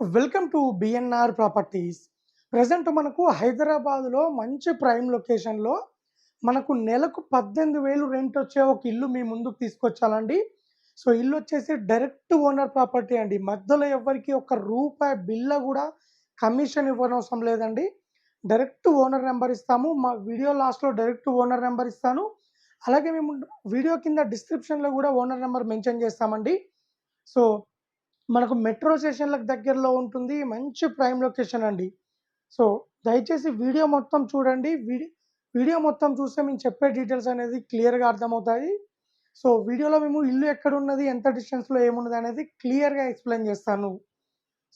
Welcome to BNR properties. Present మనకు హైదరాబాద్లో మంచి ప్రైమ్ లొకేషన్లో మనకు నెలకు పద్దెనిమిది వేలు రెంట్ వచ్చే ఒక ఇల్లు మీ ముందుకు తీసుకొచ్చాలండి. సో ఇల్లు వచ్చేసి డైరెక్ట్ ఓనర్ ప్రాపర్టీ అండి. మధ్యలో ఎవరికి ఒక రూపాయి బిల్ల కూడా కమిషన్ ఇవ్వనవసరం లేదండి. డైరెక్ట్ ఓనర్ నెంబర్ ఇస్తాము. మా వీడియో లాస్ట్లో డైరెక్ట్ ఓనర్ నెంబర్ ఇస్తాను. అలాగే మేము వీడియో కింద డిస్క్రిప్షన్లో కూడా ఓనర్ నెంబర్ మెన్షన్ చేస్తామండి. సో మనకు మెట్రో స్టేషన్లకు దగ్గరలో ఉంటుంది. మంచి ప్రైమ్ లొకేషన్ అండి. సో దయచేసి వీడియో మొత్తం చూడండి. వీడియో వీడియో మొత్తం చూస్తే మేము చెప్పే డీటెయిల్స్ అనేది క్లియర్గా అర్థమవుతాయి. సో వీడియోలో మేము ఇల్లు ఎక్కడ ఉన్నది ఎంత డిస్టెన్స్లో ఏమున్నది అనేది క్లియర్గా ఎక్స్ప్లెయిన్ చేస్తాను.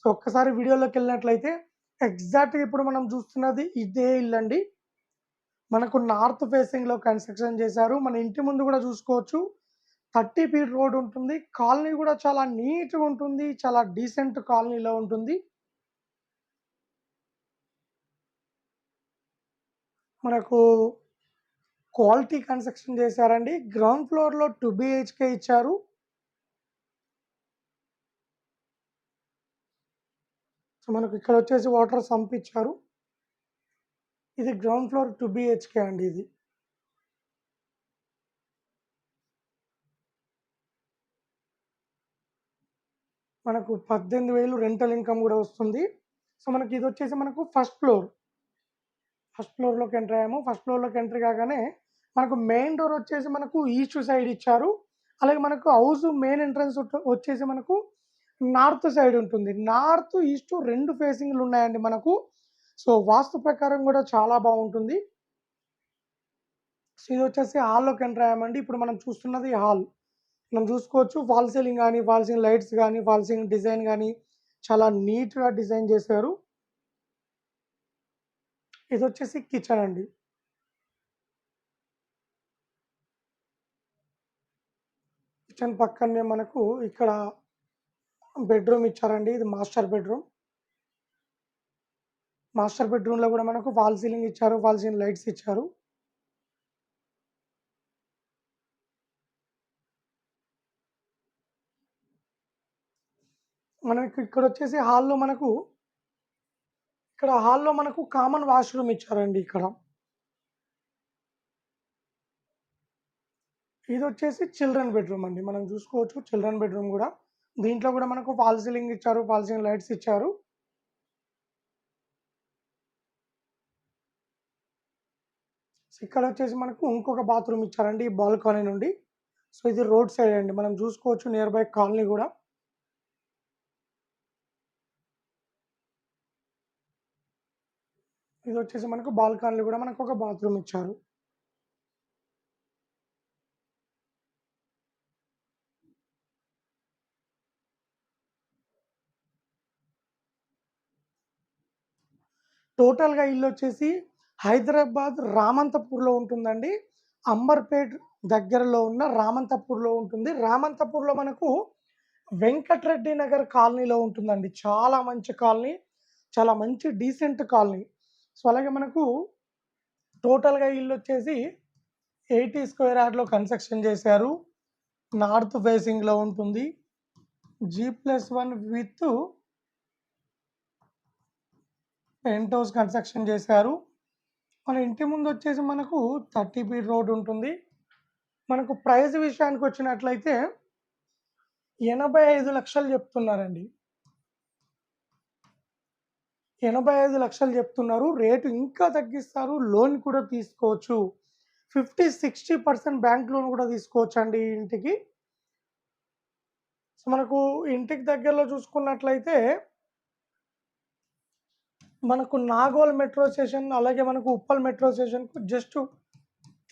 సో ఒక్కసారి వీడియోలోకి వెళ్ళినట్లయితే ఎగ్జాక్ట్గా ఇప్పుడు మనం చూస్తున్నది ఇదే ఇల్లు అండి. మనకు నార్త్ ఫేసింగ్లో కన్స్ట్రక్షన్ చేశారు. మన ఇంటి ముందు కూడా చూసుకోవచ్చు. థర్టీ ఫీట్ రోడ్ ఉంటుంది. కాలనీ కూడా చాలా నీట్గా ఉంటుంది. చాలా డీసెంట్ కాలనీలో ఉంటుంది. మనకు క్వాలిటీ కన్స్ట్రక్షన్ చేశారండి. గ్రౌండ్ ఫ్లోర్లో టూ బిహెచ్కే ఇచ్చారు. సో మనకు ఇక్కడ వచ్చేసి వాటర్ సంప్ ఇచ్చారు. ఇది గ్రౌండ్ ఫ్లోర్ టూ బిహెచ్కే అండి ఇది. మనకు పద్దెనిమిది వేలు రెంటల్ ఇన్కమ్ కూడా వస్తుంది. సో మనకి ఇది వచ్చేసి మనకు ఫస్ట్ ఫ్లోర్ ఫస్ట్ ఫ్లోర్లోకి ఎంటర్ అయ్యాము. ఫస్ట్ ఫ్లోర్లోకి ఎంటర్ కాగానే మనకు మెయిన్ డోర్ వచ్చేసి మనకు ఈస్ట్ సైడ్ ఇచ్చారు. అలాగే మనకు హౌస్ మెయిన్ ఎంట్రన్స్ వచ్చేసి మనకు నార్త్ సైడ్ ఉంటుంది. నార్త్ ఈస్ట్ రెండు ఫేసింగ్లు ఉన్నాయండి మనకు. సో వాస్తు ప్రకారం కూడా చాలా బాగుంటుంది. సో ఇది వచ్చేసి హాల్లోకి ఎంటర్ అయ్యామండి. ఇప్పుడు మనం చూస్తున్నది హాల్ మనం చూసుకోవచ్చు ఫాల్ సీలింగ్ కానీ ఫాల్ సీలింగ్ లైట్స్ కానీ ఫాల్ సీలింగ్ డిజైన్ కానీ చాలా నీట్గా డిజైన్ చేశారు. ఇది వచ్చేసి కిచెన్ అండి. కిచెన్ పక్కనే మనకు ఇక్కడ బెడ్రూమ్ ఇచ్చారండి. ఇది మాస్టర్ బెడ్రూమ్ మాస్టర్ బెడ్రూమ్లో కూడా మనకు ఫాల్ సీలింగ్ ఇచ్చారు ఫాల్ సీలింగ్ లైట్స్ ఇచ్చారు. మనం ఇక్కడ వచ్చేసి హాల్లో మనకు ఇక్కడ హాల్లో మనకు కామన్ వాష్రూమ్ ఇచ్చారండి ఇక్కడ. ఇది వచ్చేసి చిల్డ్రన్ బెడ్రూమ్ అండి. మనం చూసుకోవచ్చు చిల్డ్రన్ బెడ్రూమ్ కూడా. దీంట్లో కూడా మనకు ఫాల్ సీలింగ్ ఇచ్చారు ఫాల్ సీలింగ్ లైట్స్ ఇచ్చారు. ఇక్కడ వచ్చేసి మనకు ఇంకొక బాత్రూమ్ ఇచ్చారండి ఈ బాల్కనీ నుండి. సో ఇది రోడ్ సైడ్ అండి. మనం చూసుకోవచ్చు నియర్ బై కాలనీ కూడా. ఇది వచ్చేసి మనకు బాల్కనీ కూడా మనకు ఒక బాత్రూమ్ ఇచ్చారు. టోటల్గా ఇల్లు వచ్చేసి హైదరాబాద్ రామంతపూర్లో ఉంటుందండి. అంబర్పేట్ దగ్గరలో ఉన్న రామంతపూర్లో ఉంటుంది. రామంతపూర్లో మనకు వెంకటరెడ్డి నగర్ కాలనీలో ఉంటుందండి. చాలా మంచి కాలనీ చాలా మంచి డీసెంట్ కాలనీ. సో అలాగే మనకు టోటల్గా ఇల్లు వచ్చేసి ఎయిటీ స్క్వేర్ యార్డ్లో కన్స్ట్రక్షన్ చేశారు. నార్త్ ఫేసింగ్లో ఉంటుంది. G plus one with penthouse construction చేశారు. మన ఇంటి ముందు వచ్చేసి మనకు థర్టీ ఫీట్ రోడ్ ఉంటుంది. మనకు ప్రైస్ విషయానికి వచ్చినట్లయితే ఎనభై ఐదు లక్షలు చెప్తున్నారండి. ఎనభై ఐదు లక్షలు చెప్తున్నారు. రేటు ఇంకా తగ్గిస్తారు. లోన్ కూడా తీసుకోవచ్చు. Fifty sixty percent bank loan కూడా తీసుకోవచ్చు అండి ఇంటికి. సో మనకు ఇంటికి దగ్గరలో చూసుకున్నట్లయితే మనకు నాగోల్ మెట్రో స్టేషన్ అలాగే మనకు ఉప్పల్ మెట్రో స్టేషన్కు జస్ట్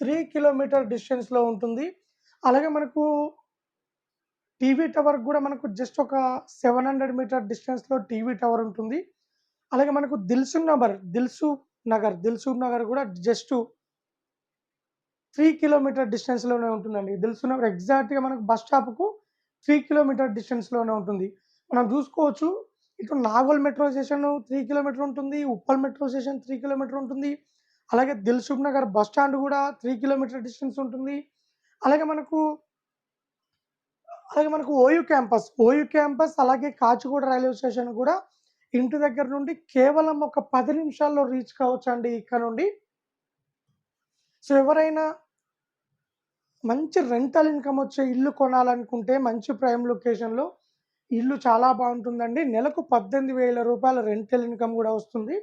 త్రీ కిలోమీటర్ డిస్టెన్స్లో ఉంటుంది. అలాగే మనకు టీవీ టవర్ కూడా మనకు జస్ట్ ఒక సెవెన్ హండ్రెడ్ మీటర్ డిస్టెన్స్లో టీవీ టవర్ ఉంటుంది. అలాగే మనకు దిల్సు నగర్ దిల్సు నగర్ దిల్సు నగర్ కూడా జస్ట్ త్రీ కిలోమీటర్ డిస్టెన్స్లోనే ఉంటుందండి. దిల్సు నగర్ ఎగ్జాక్ట్గా మనకు బస్ స్టాప్కు త్రీ కిలోమీటర్ డిస్టెన్స్లోనే ఉంటుంది. మనం చూసుకోవచ్చు ఇటు Nagole metro station three kilometer ఉంటుంది Uppal metro station three kilometer ఉంటుంది అలాగే దిల్సుఖ్ నగర్ బస్ స్టాండ్ కూడా త్రీ కిలోమీటర్ డిస్టెన్స్ ఉంటుంది. అలాగే మనకు అలాగే మనకు ఓయూ క్యాంపస్ ఓయూ క్యాంపస్ అలాగే కాచిగూడ రైల్వే స్టేషన్ కూడా ఇంటి దగ్గర నుండి కేవలం ఒక పది నిమిషాల్లో రీచ్ కావచ్చండి ఇక్కడ నుండి. సో, ఎవరైనా మంచి రెంటల్ ఇన్‌కమ్ వచ్చే ఇల్లు కొనాలనుకుంటే మంచి ప్రైమ్ లొకేషన్‌లో ఇల్లు చాలా బాగుంటుందండి నెలకు పద్దెనిమిది వేల రూపాయల రెంటల్ ఇన్‌కమ్ కూడా వస్తుంది.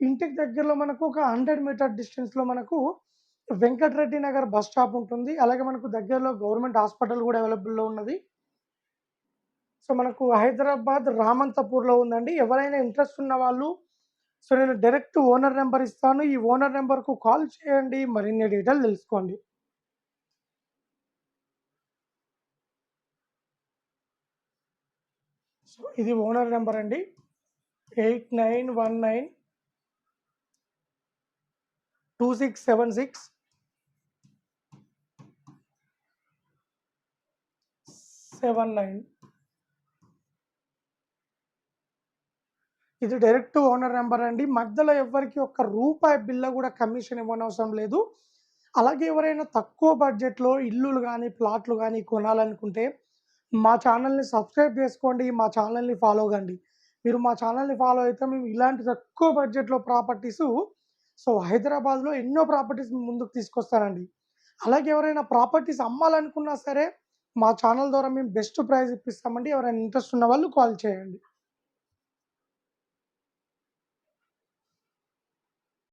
ఇంటికి దగ్గరలో మనకు ఒక 100 మీటర్ డిస్టెన్స్‌లో మనకు వెంకటరెడ్డి నగర్ బస్ స్టాప్ ఉంటుంది. అలాగే మనకు దగ్గరలో గవర్నమెంట్ హాస్పిటల్ కూడా అవైలబుల్‌లో ఉన్నది. సో, మనకు హైదరాబాద్ రామంతపూర్‌లో ఉందండి. ఎవరైనా ఇంట్రెస్ట్ ఉన్న వాళ్ళు సో, నేను డైరెక్ట్ ఓనర్ నెంబర్ ఇస్తాను. ఈ ఓనర్ నెంబర్కు కాల్ చేయండి. మరిన్ని డీటెయిల్ తెలుసుకోండి. సో, ఇది ఓనర్ నెంబర్ అండి. 8919 2676 79 ఇది డైరెక్ట్ ఓనర్ నెంబర్ అండి. మధ్యలో ఎవరికి ఒక్క రూపాయి బిల్ల కూడా కమిషన్ ఇవ్వనవసరం లేదు. అలాగే ఎవరైనా తక్కువ బడ్జెట్‌లో ఇల్లులు కానీ ప్లాట్లు కానీ కొనాలనుకుంటే మా ఛానల్ని సబ్స్క్రైబ్ చేసుకోండి మా ఛానల్ని ఫాలో కండి. మీరు మా ఛానల్ని ఫాలో అయితే మేము ఇలాంటి తక్కువ బడ్జెట్‌లో ప్రాపర్టీస్ సో, హైదరాబాద్‌లో ఎన్నో ప్రాపర్టీస్ ముందుకు తీసుకొస్తానండి. అలాగే ఎవరైనా ప్రాపర్టీస్ అమ్మాలనుకున్నా సరే మా ఛానల్ ద్వారా మేము బెస్ట్ ప్రైస్ ఇప్పిస్తామండి. ఎవరైనా ఇంట్రెస్ట్ ఉన్న వాళ్ళు కాల్ చేయండి.